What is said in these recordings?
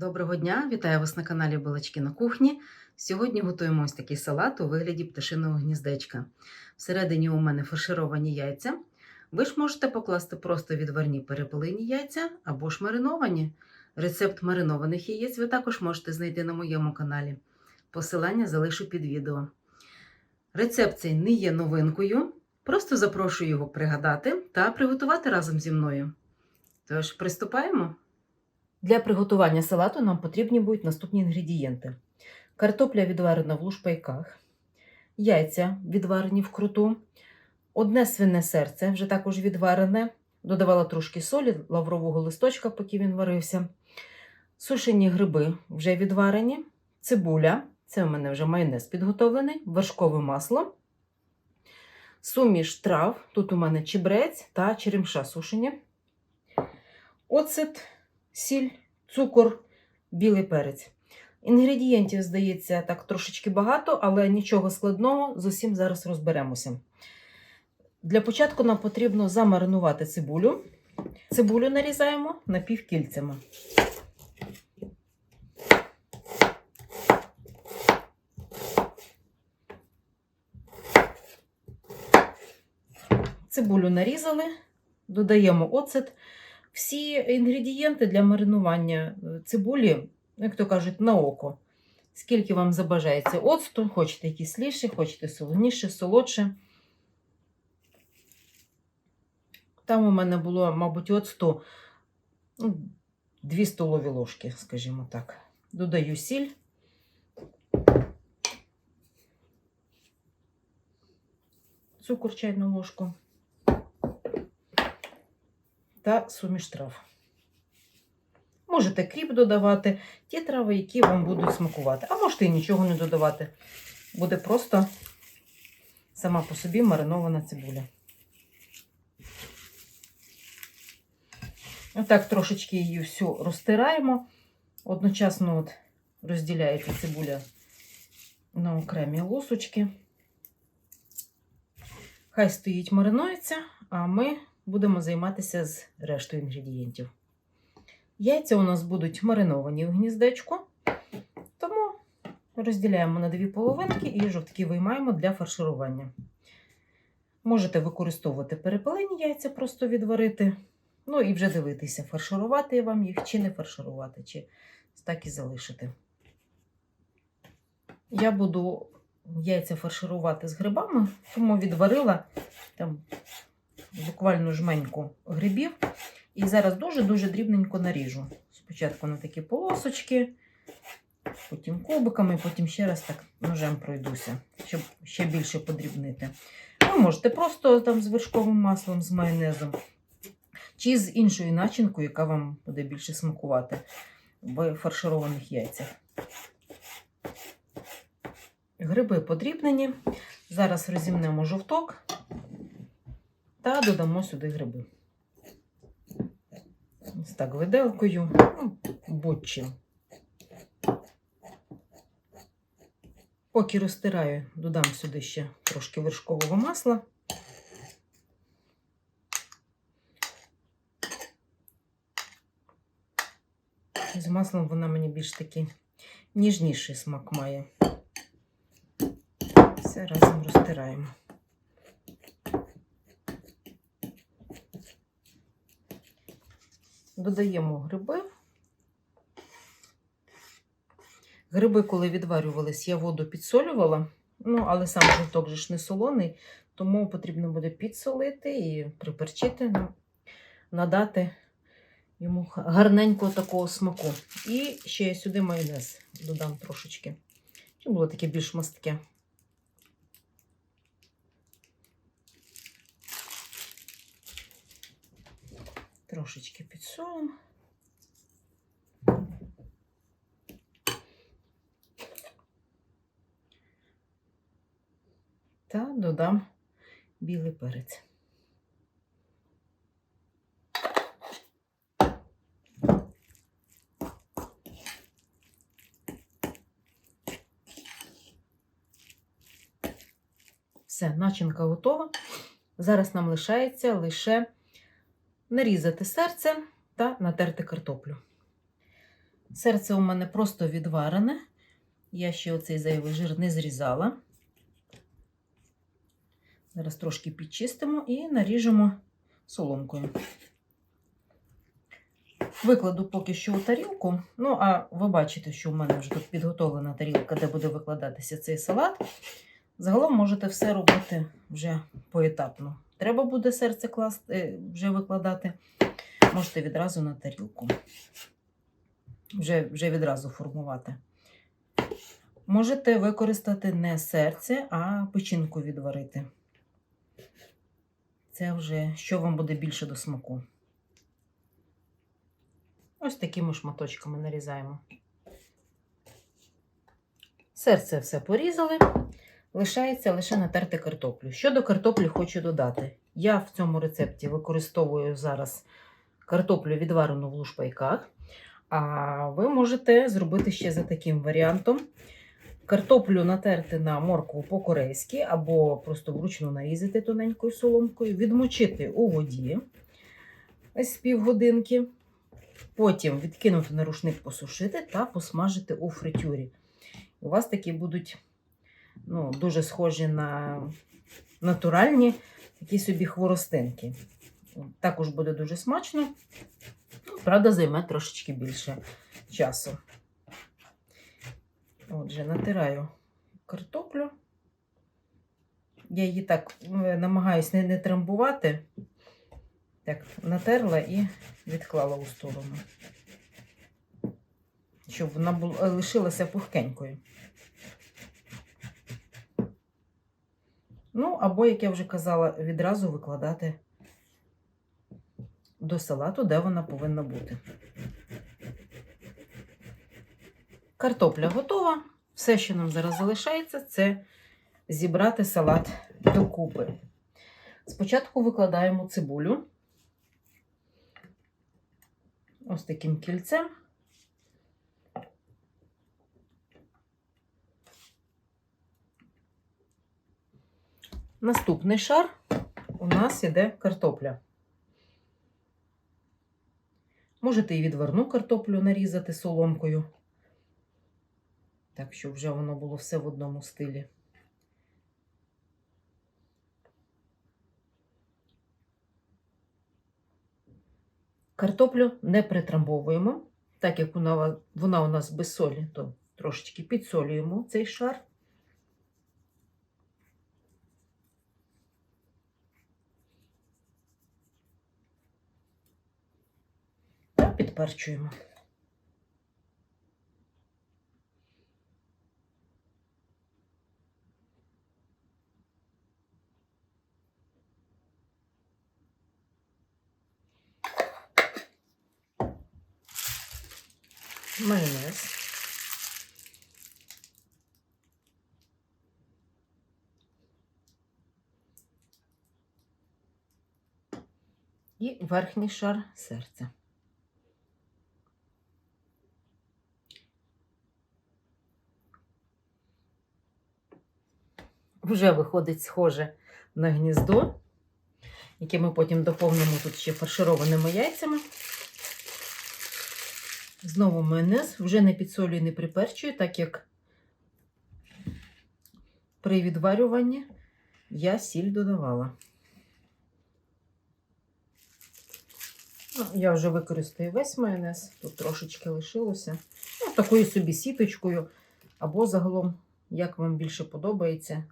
Доброго дня! Вітаю вас на каналі Балачки на кухні. Сьогодні готуємо ось такий салат у вигляді пташиного гніздечка. Всередині у мене фаршировані яйця. Ви ж можете покласти просто відварні перепелині яйця або ж мариновані. Рецепт маринованих яєць ви також можете знайти на моєму каналі. Посилання залишу під відео. Рецепт цей не є новинкою. Просто запрошую його пригадати та приготувати разом зі мною. Тож, приступаємо. Для приготування салату нам потрібні будуть наступні інгредієнти: картопля відварена в лушпайках, яйця відварені вкруту, одне свине серце вже також відварене, додавала трошки солі, лаврового листочка, поки він варився, сушені гриби вже відварені, цибуля, це у мене вже майонез підготовлений, вершкове масло, суміш трав, тут у мене чебрець та черемша сушені, оцет сіль, цукор, білий перець. Інгредієнтів, здається, так трошечки багато, але нічого складного, з усім зараз розберемося. Для початку нам потрібно замаринувати цибулю. Цибулю нарізаємо напівкільцями. Цибулю нарізали, додаємо оцет. Всі інгредієнти для маринування е, цибулі, як то кажуть, на око. Скільки вам забажається оцту, хочете кисліше, хочете солоніше, солодше. Там у мене було, мабуть, оцту ну, 2 столові ложки, скажімо так. Додаю сіль. Цукор чайну ложку та суміш трав. Можете кріп додавати, ті трави, які вам будуть смакувати. А можете і нічого не додавати. Буде просто сама по собі маринована цибуля. Отак трошечки її всю розтираємо. Одночасно от розділяється цибуля на окремі лусочки. Хай стоїть, маринується, а ми будемо займатися з рештою інгредієнтів. Яйця у нас будуть мариновані в гніздечку, тому розділяємо на дві половинки і жовтки виймаємо для фарширування. Можете використовувати перепелені яйця, просто відварити. Ну і вже дивитися, фарширувати вам їх чи не фарширувати, чи так і залишити. Я буду яйця фарширувати з грибами, тому відварила там буквально жменьку грибів. І зараз дуже-дуже дрібненько наріжу. Спочатку на такі полосочки, потім кубиками, потім ще раз так ножем пройдуся, щоб ще більше подрібнити. Ви можете просто там з вершковим маслом, з майонезом, чи з іншою начинкою, яка вам буде більше смакувати в фаршированих яйцях. Гриби подрібнені. Зараз розімнемо жовток та додамо сюди гриби. Ось так виделкою, ну. Поки розтираю, додам сюди ще трошки вершкового масла. З маслом вона мені більш такий ніжніший смак має. Все разом розтираємо. Додаємо гриби. Гриби, коли відварювались, я воду підсолювала, ну, але сам жовток же ж не солоний, тому потрібно буде підсолити і приперчити, ну, надати йому гарненького такого смаку. І ще сюди майонез додам трошечки. Щоб було таке більш мастке. Трошечки підсолимо. Та додам білий перець. Все, начинка готова. Зараз нам лишається лише нарізати серце та натерти картоплю. Серце у мене просто відварене. Я ще оцей зайвий жир не зрізала. Зараз трошки підчистимо і наріжемо соломкою. Викладу поки що у тарілку. Ну, а ви бачите, що в мене вже тут підготовлена тарілка, де буде викладатися цей салат. Загалом можете все робити вже поетапно. Треба буде серце класти, е, вже викладати. Можете відразу на тарілку. Вже, вже відразу формувати. Можете використати не серце, а печінку відварити. Це вже що вам буде більше до смаку. Ось такими шматочками нарізаємо. Серце все порізали. Лишається лише натерти картоплю. Щодо картоплі хочу додати. Я в цьому рецепті використовую зараз картоплю відварену в лушпайках. А ви можете зробити ще за таким варіантом. Картоплю натерти на моркву по-корейськи, або просто вручну нарізати тоненькою соломкою, відмочити у воді ось півгодинки. Потім відкинути на рушник посушити та посмажити у фритюрі. У вас такі будуть ну, дуже схожі на натуральні такі собі хворостинки. Також буде дуже смачно. Ну, Правда, займе трошечки більше часу. Отже, натираю картоплю. Я її так е, намагаюся не, не трамбувати. Так, натерла і відклала у сторону. Щоб вона лишилася пухкенькою. Ну, або, як я вже казала, відразу викладати до салату, де вона повинна бути. Картопля готова. Все, що нам зараз залишається, це зібрати салат докупи. Спочатку викладаємо цибулю. Ось таким кільцем. Наступний шар у нас іде картопля. Можете і відварну картоплю нарізати соломкою. Так, щоб вже воно було все в одному стилі. Картоплю не притрамбовуємо, так як вона у нас без солі, то трошечки підсолюємо цей шар. Та підперчуємо. майонез. І верхній шар серця. Вже виходить схоже на гніздо, яке ми потім доповнимо тут ще фаршированими яйцями. Знову майонез, вже не підсолюю, не приперчую, так як при відварюванні я сіль додавала. Ну, я вже використаю весь майонез, тут трошечки лишилося. Ну, такою собі сіточкою, або загалом, як вам більше подобається,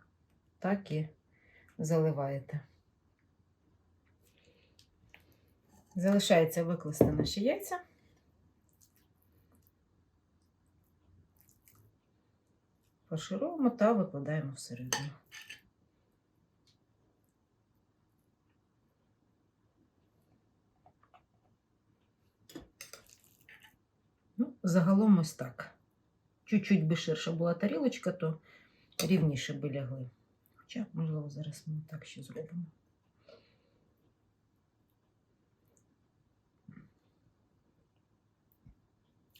так і заливаєте. Залишається викласти наші яйця. Фаршируємо та викладаємо всередину. Ну, загалом ось так. Чуть-чуть би ширша була тарілочка, то рівніше би лягли. Хоча, можливо, зараз ми так ще зробимо.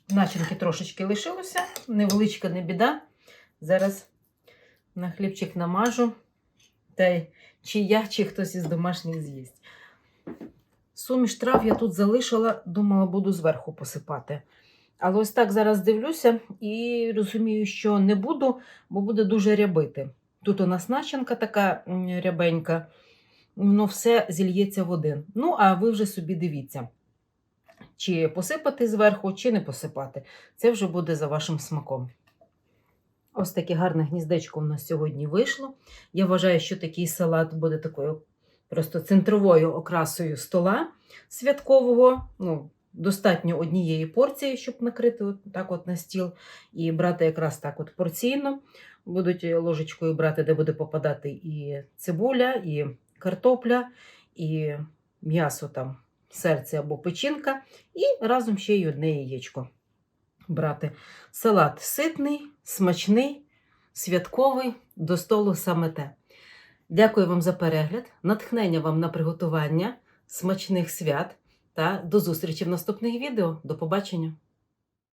Начинки трошечки лишилося, невеличка не біда. Зараз на хлібчик намажу, та чи я, чи хтось із домашніх з'їсть. Суміш трав я тут залишила, думала, буду зверху посипати. Але ось так зараз дивлюся і розумію, що не буду, бо буде дуже рябити. Тут у нас начинка така рябенька, воно все зільється в один. Ну, а ви вже собі дивіться, чи посипати зверху, чи не посипати. Це вже буде за вашим смаком. Ось таке гарне гніздечко у нас сьогодні вийшло. Я вважаю, що такий салат буде такою просто центровою окрасою стола святкового. Ну, достатньо однієї порції, щоб накрити от так от на стіл і брати якраз так от порційно. Будуть ложечкою брати, де буде попадати і цибуля, і картопля, і м'ясо там, серце або печінка, і разом ще й одне яєчко брати. Салат ситний, смачний, святковий, до столу саме те. Дякую вам за перегляд, натхнення вам на приготування смачних свят та до зустрічі в наступних відео. До побачення!